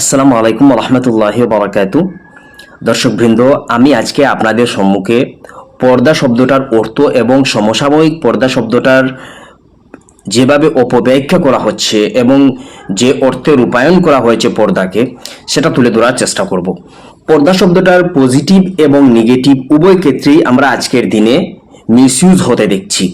আসসালামু আলাইকুম রহমতুল্লাহ বারাকাতু। দর্শকবৃন্দ, আমি আজকে আপনাদের সম্মুখে পর্দা শব্দটার অর্থ এবং সমসাময়িক পর্দা শব্দটার যেভাবে অপব্যাখ্যা করা হচ্ছে এবং যে অর্থে রূপায়ণ করা হয়েছে পর্দাকে, সেটা তুলে ধরার চেষ্টা করব। পর্দা শব্দটার পজিটিভ এবং নেগেটিভ উভয় ক্ষেত্রেই আমরা আজকের দিনে মিসইউজ হতে দেখছি।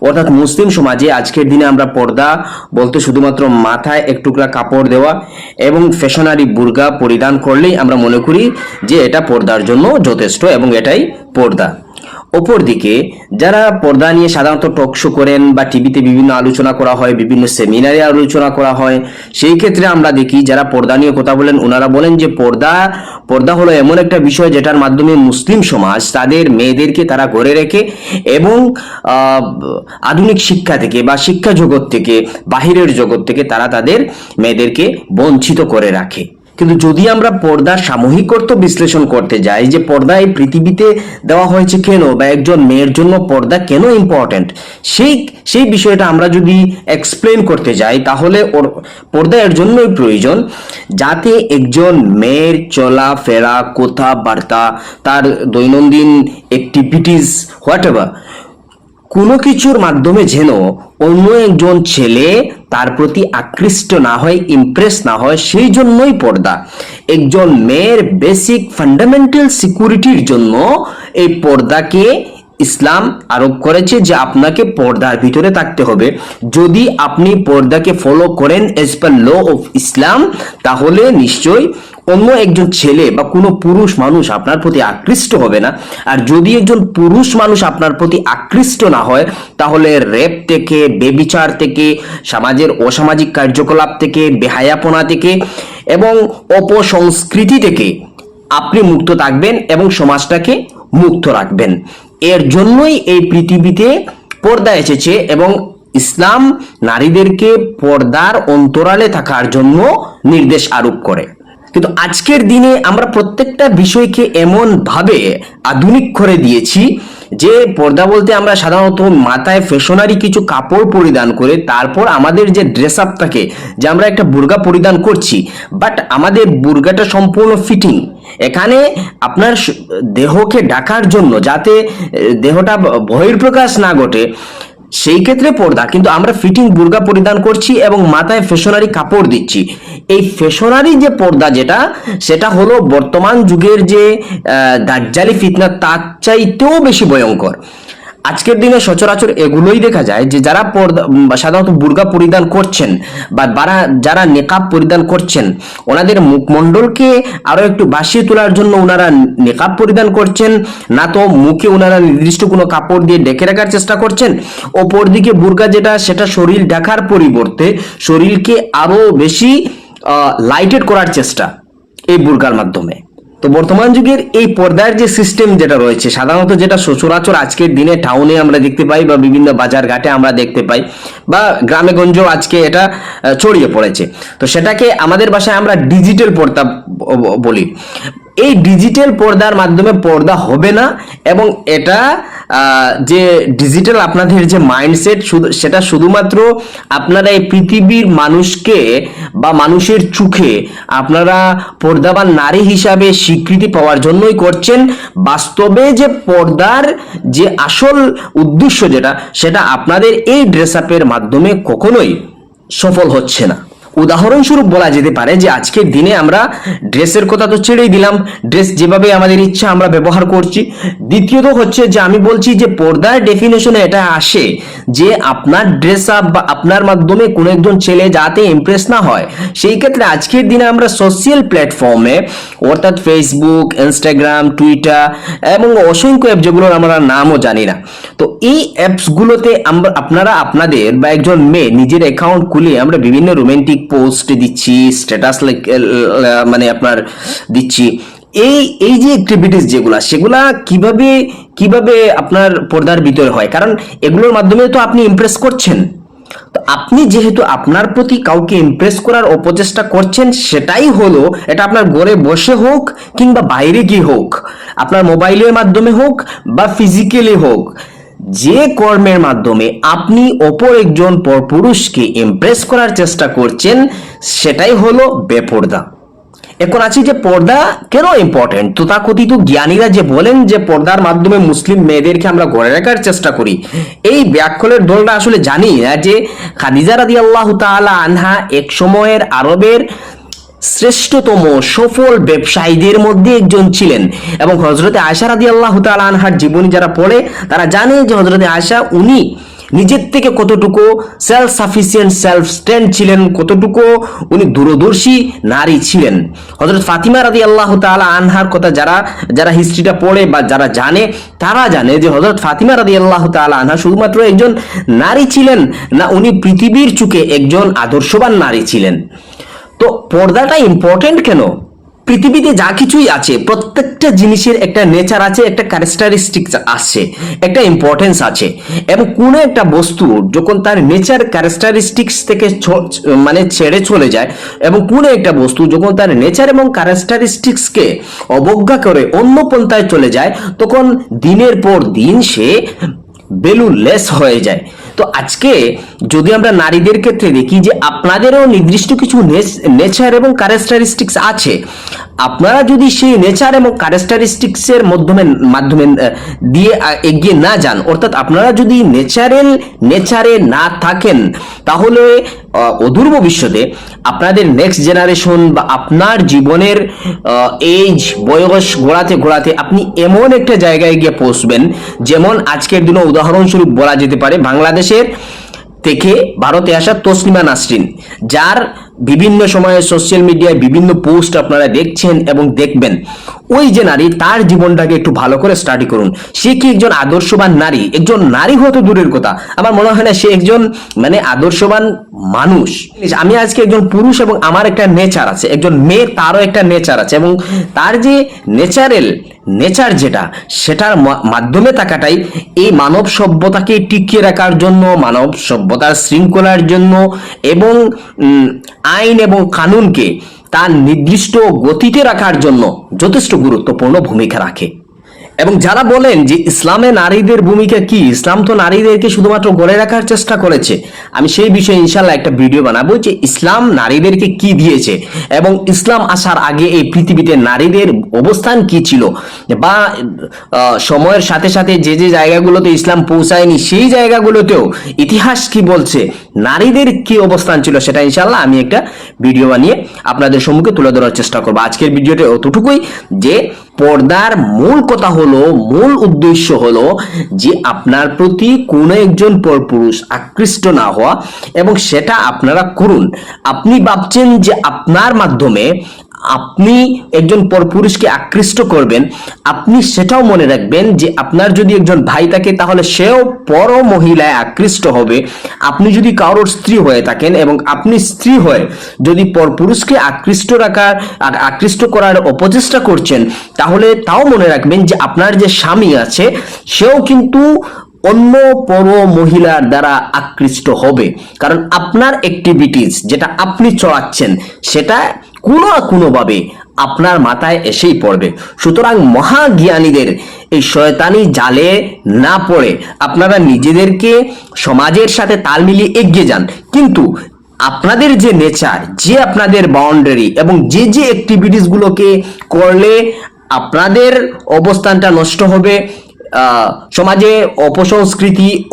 অর্থাৎ মুসলিম সমাজে আজকের দিনে আমরা পর্দা বলতে শুধুমাত্র মাথায় এক টুকরা কাপড় দেওয়া এবং ফ্যাশনারি বুর্গা পরিধান করলেই আমরা মনে করি যে এটা পর্দার জন্য যথেষ্ট এবং এটাই পর্দা। অপরদিকে, যারা পর্দা নিয়ে সাধারণত টক শো করেন বা টিভিতে বিভিন্ন আলোচনা করা হয়, বিভিন্ন সেমিনারে আলোচনা করা হয়, সেই ক্ষেত্রে আমরা দেখি যারা পর্দা নিয়ে কথা বলেন, ওনারা বলেন যে পর্দা পর্দা হলো এমন একটা বিষয় যেটার মাধ্যমে মুসলিম সমাজ তাদের মেয়েদেরকে তারা ঘরে রেখে এবং আধুনিক শিক্ষা থেকে বা শিক্ষা জগৎ থেকে, বাহিরের জগৎ থেকে তারা তাদের মেয়েদেরকে বঞ্চিত করে রাখে। কিন্তু যদি আমরা পর্দার সামূহিক অর্থ বিশ্লেষণ করতে যাই যে পর্দা এই পৃথিবীতে দেওয়া হয়েছে কেন বা একজন মেয়ের জন্য পর্দা কেন ইম্পর্ট্যান্ট সেই সেই বিষয়টা আমরা যদি এক্সপ্লেন করতে যাই তাহলে ওর পর্দা এর জন্যই প্রয়োজন যাতে একজন মেয়ের চলাফেরা কথাবার্তা তার দৈনন্দিন অ্যাক্টিভিটিস হোয়াট এভার কোনো কিছুর মাধ্যমে যেন অন্য একজন ছেলে তার প্রতি আকৃষ্ট না হয় ইমপ্রেস না হয়, সেই জন্যই পর্দা। একজন মেয়ের বেসিক ফান্ডামেন্টাল সিকিউরিটির জন্য এই পর্দাকে ইসলাম আরোপ করেছে যে আপনাকে পর্দার ভিতরে থাকতে হবে। যদি আপনি পর্দাকে ফলো করেন এজ পার ল অফ ইসলাম তাহলে নিশ্চয়ই অন্য একজন ছেলে বা কোনো পুরুষ মানুষ আপনার প্রতি আকৃষ্ট হবে না। আর যদি একজন পুরুষ মানুষ আপনার প্রতি আকৃষ্ট না হয়, তাহলে রেপ থেকে, বেবিচার থেকে, সমাজের অসামাজিক কার্যকলাপ থেকে, বেহায়াপনা থেকে এবং অপসংস্কৃতি থেকে আপনি মুক্ত থাকবেন এবং সমাজটাকে মুক্ত রাখবেন। এর জন্যই এই পৃথিবীতে পর্দা এসেছে এবং ইসলাম নারীদেরকে পর্দার অন্তরালে থাকার জন্য নির্দেশ আরোপ করে। কিন্তু আজকের দিনে আমরা প্রত্যেকটা বিষয়কে এমনভাবে আধুনিক করে দিয়েছি যে পর্দা বলতে আমরা সাধারণত মাথায় ফেশনারি কিছু কাপড় পরিধান করে, তারপর আমাদের যে ড্রেস আপ থাকে, যে আমরা একটা বুর্গা পরিধান করছি বাট আমাদের বুর্গাটা সম্পূর্ণ ফিটিং এখানে আপনার দেহকে ডাকার জন্য যাতে, দেহটা বহির্প্রকাশ না ঘটে সেই ক্ষেত্রে পর্দা, কিন্তু আমরা ফিটিং বুর্গা পরিধান করছি এবং মাথায় ফেশনারি কাপড় দিচ্ছি। এই ফেশনারি যে পর্দা যেটা, সেটা হলো বর্তমান যুগের যে দাজ্জালি ফিতনা, তার চাইতেও বেশি ভয়ঙ্কর। আজকের দিনে সচরাচর এগুলোই দেখা যায় যে যারা সাধারণত বুর্গা পরিধান করছেন বা বারা যারা নেকাব পরিধান করছেন, ওনাদের মুখমণ্ডলকে আরও একটু বাসিয়ে তোলার জন্য ওনারা নেকাব পরিধান করছেন, না তো মুখে ওনারা নির্দিষ্ট কোনো কাপড় দিয়ে ডেকে রাখার চেষ্টা করছেন। অপরদিকে বুর্গা যেটা, সেটা শরীর ঢাকার পরিবর্তে শরীরকে আরও বেশি লাইটেড করার চেষ্টা এই বুর্গার মাধ্যমে। তো বর্তমান যুগের এই পর্দার যে সিস্টেম যেটা রয়েছে, সাধারণত যেটা সচরাচর আজকের দিনে টাউনে আমরা দেখতে পাই বা বিভিন্ন বাজার ঘাটে আমরা দেখতে পাই বা গ্রামে গঞ্জেও আজকে এটা ছড়িয়ে পড়েছে। তো সেটাকে আমাদের ভাষায় আমরা ডিজিটাল পর্দা বলি। এই ডিজিটাল পর্দার মাধ্যমে পর্দা হবে না এবং এটা যে ডিজিটাল আপনাদের যে মাইন্ডসেট সেটা শুধুমাত্র আপনারা এই পৃথিবীর মানুষকে বা মানুষের চোখে আপনারা পর্দাবান নারী হিসাবে স্বীকৃতি পাওয়ার জন্যই করছেন। বাস্তবে যে পর্দার যে আসল উদ্দেশ্য যেটা, সেটা আপনাদের এই ড্রেস আপের মাধ্যমে কখনোই সফল হচ্ছে না। উদাহরণস্বরূপ বলা যেতে পারে যে আজকের দিনে আমরা ড্রেসের কথা তো ছেড়েই দিলাম। ড্রেস যেভাবে আমাদের ইচ্ছা আমরা ব্যবহার করছি। দ্বিতীয়ত হচ্ছে যে আমি বলছি যে পর্দার ডেফিনেশনে এটা আসে যে আপনার ড্রেস আপ বা আপনার মাধ্যমে কোনো একজন ছেলে যাতে ইমপ্রেস না হয়। সেই ক্ষেত্রে আজকের দিনে আমরা সোশ্যাল প্ল্যাটফর্মে অর্থাৎ ফেসবুক ইনস্টাগ্রাম টুইটার এবং অসংখ্য অ্যাপ যেগুলোর আমরা নামও জানি না। তো এই অ্যাপসগুলোতে আমরা আপনারা, আপনাদের বা একজন মেয়ে নিজের অ্যাকাউন্ট খুলে আমরা বিভিন্ন রোমান্টিক পোস্ট দিচ্ছি স্ট্যাটাস মানে আপনার দিচ্ছি। এই এই যে অ্যাক্টিভিটিস যেগুলা, সেগুলা কীভাবে কীভাবে আপনার পর্দার ভিতরে হয়? কারণ এগুলোর মাধ্যমে তো আপনি ইমপ্রেস করছেন। তো আপনি যেহেতু আপনার প্রতি কাউকে ইমপ্রেস করার অপচেষ্টা করছেন, সেটাই হলো, এটা আপনার ঘরে বসে হোক কিংবা বাইরে গিয়ে হোক, আপনার মোবাইলের মাধ্যমে হোক বা ফিজিক্যালি হোক যে কর্মের মাধ্যমে আপনি অপর একজন পরপুরুষকে ইমপ্রেস করার চেষ্টা করছেন, সেটাই হলো বেপর্দা। এখন আছে যে পর্দা কেন ইম্পর্টেন্ট তথাকথিত জ্ঞানীরা যে বলেন যে পর্দার মাধ্যমে মুসলিম মেয়েদেরকে আমরা গড়ে রাখার চেষ্টা করি, এই ব্যাকলের দলটা আসলে জানি না যে খাদিজা রাদি আল্লাহ তাআলা আনহা এক সময়ের আরবের শ্রেষ্ঠতম সফল ব্যবসায়ীদের মধ্যে একজন ছিলেন এবং হজরতে আয়সা রাদি আল্লাহ আনহার জীবনী যারা পড়ে, তারা জানে যে হজরতে আশা উনি নিজের থেকে কতটুকু সেলফ সাফিসিয়েন্ট সেলফ স্ট্যান্ড ছিলেন, কতটুকু উনি দূরদর্শী নারী ছিলেন। হজরত ফাতিমা রাদি আল্লাহ তাআলা আনহার কথা যারা যারা হিস্ট্রিটা পড়ে বা যারা জানে, তারা জানে যে হজরত ফাতিমা রাদি আল্লাহ তাআলা আনহা শুধুমাত্র একজন নারী ছিলেন না, উনি পৃথিবীর চুকে একজন আদর্শবান নারী ছিলেন। তো পর্দাটা ইম্পর্টেন্ট কেন? পৃথিবীতে যা কিছুই আছে, প্রত্যেকটা জিনিসের একটা নেচার আছে, একটা ক্যারেক্টারিস্টিক্স আছে, একটা ইম্পর্টেন্স আছে। এবং কোনো একটা বস্তু যখন তার নেচার ক্যারেক্টারিস্টিক্স থেকে মানে ছেড়ে চলে যায়, এবং কোনো একটা বস্তু যখন তার নেচার এবং ক্যারেক্টারিস্টিক্সকে অবজ্ঞা করে অন্য পন্থায় চলে যায়, তখন দিনের পর দিন সে বেলুলেস হয়ে যায়। তো আজকে যদি আমরা নারীদের ক্ষেত্রে দেখি যে আপনাদেরও নির্দিষ্ট কিছু নেচার এবং ক্যারেক্টারিস্টিক্স আছে আপনারা যদি সেই নেচার এবং ক্যারেক্টারিস্টিক্সের মাধ্যমে মাধ্যমে দিয়ে এগিয়ে না যান, অর্থাৎ আপনারা যদি নেচারেল নেচারে না থাকেন, তাহলে অদূর ভবিষ্যতে আপনাদের নেক্সট জেনারেশন বা আপনার জীবনের এজ বয়স গোড়াতে গোড়াতে আপনি এমন একটা জায়গায় গিয়ে পৌঁছবেন, যেমন আজকের দিনে উদাহরণস্বরূপ বলা যেতে পারে বাংলাদেশের থেকে ভারতে আসা তসলিমা নাসরিন, যার বিভিন্ন সময়ে সোশ্যাল মিডিয়ায় বিভিন্ন পোস্ট আপনারা দেখছেন এবং দেখবেন। ওই যে নারী, তার জীবনটাকে একটু ভালো করে স্টাডি করুন। সে কি একজন আদর্শবান নারী? একজন নারী হতে দূরের কথা। আমার মনে হয় না সে একজন মানে আদর্শবান মানুষ। আমি আজকে একজন পুরুষ এবং আমার একটা নেচার আছে। একজন মেয়ে, তারও একটা নেচার আছে। এবং তার যে নেচারেল নেচার যেটা, সেটার মাধ্যমে থাকাটাই এই মানব সভ্যতাকে টিকিয়ে রাখার জন্য, মানব সভ্যতার শৃঙ্খলার জন্য এবং আইন এবং কানুনকে তার নির্দিষ্ট গতিতে রাখার জন্য যথেষ্ট গুরুত্বপূর্ণ ভূমিকা রাখে। এবং যারা বলেন যে ইসলামে নারীদের ভূমিকা কি, ইসলাম তো নারীদেরকে শুধুমাত্র গড়ে রাখার চেষ্টা করেছে, আমি সেই বিষয়ে ইনশাল্লাহ একটা ভিডিও বানাবো যে ইসলাম নারীদেরকে কি দিয়েছে এবং ইসলাম আসার আগে এই পৃথিবীতে নারীদের অবস্থান কি ছিল বা সময়ের সাথে সাথে যে যে জায়গাগুলোতে ইসলাম পৌঁছায়নি সেই জায়গাগুলোতেও ইতিহাস কি বলছে, নারীদের কি অবস্থান ছিল সেটা ইনশাল্লাহ আমি একটা ভিডিও বানিয়ে আপনাদের সম্মুখে তুলে ধরার চেষ্টা করব। আজকের ভিডিওটা অতটুকুই যে পর্দার মূল কথা হলো, মূল উদ্দেশ্য হলো যে আপনার প্রতি কোনো একজন পরপুরুষ আকৃষ্ট না হওয়া এবং সেটা আপনারা করুন। আপনি ভাবছেন যে আপনার মাধ্যমে আপনি একজন পরপুরুষকে আকৃষ্ট করবেন, আপনি সেটাও মনে রাখবেন যে আপনার যদি একজন ভাই থাকে তাহলে সেও পর মহিলায় আকৃষ্ট হবে। আপনি যদি কারোর স্ত্রী হয়ে থাকেন এবং আপনি স্ত্রী হয়ে যদি পরপুরুষকে আকৃষ্ট রাখার, আকৃষ্ট করার অপচেষ্টা করছেন, তাহলে তাও মনে রাখবেন যে আপনার যে স্বামী আছে, সেও কিন্তু অন্য পর মহিলার দ্বারা আকৃষ্ট হবে। কারণ আপনার অ্যাক্টিভিটিস যেটা আপনি চড়াচ্ছেন, সেটা কোনো না কোনোভাবে আপনার মাথায় এসেই পড়বে। সুতরাং মহাজ্ঞানীদের এই শয়তানি জালে না পড়ে আপনারা নিজেদেরকে সমাজের সাথে তাল মিলিয়ে এগিয়ে যান। কিন্তু আপনাদের যে নেচার, যে আপনাদের বাউন্ডারি এবং যে যে অ্যাক্টিভিটিস গুলোকে করলে আপনাদের অবস্থানটা নষ্ট হবে সমাজে অপসংস্কৃতি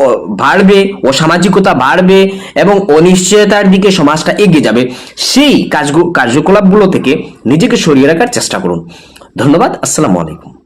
বাড়বে, অসামাজিকতা বাড়বে এবং অনিশ্চয়তার দিকে সমাজটা এগিয়ে যাবে। সেই কাজ কার্যকলাপগুলো থেকে নিজেকে সরিয়ে রাখার চেষ্টা করুন। ধন্যবাদ, আসসালামু আলাইকুম।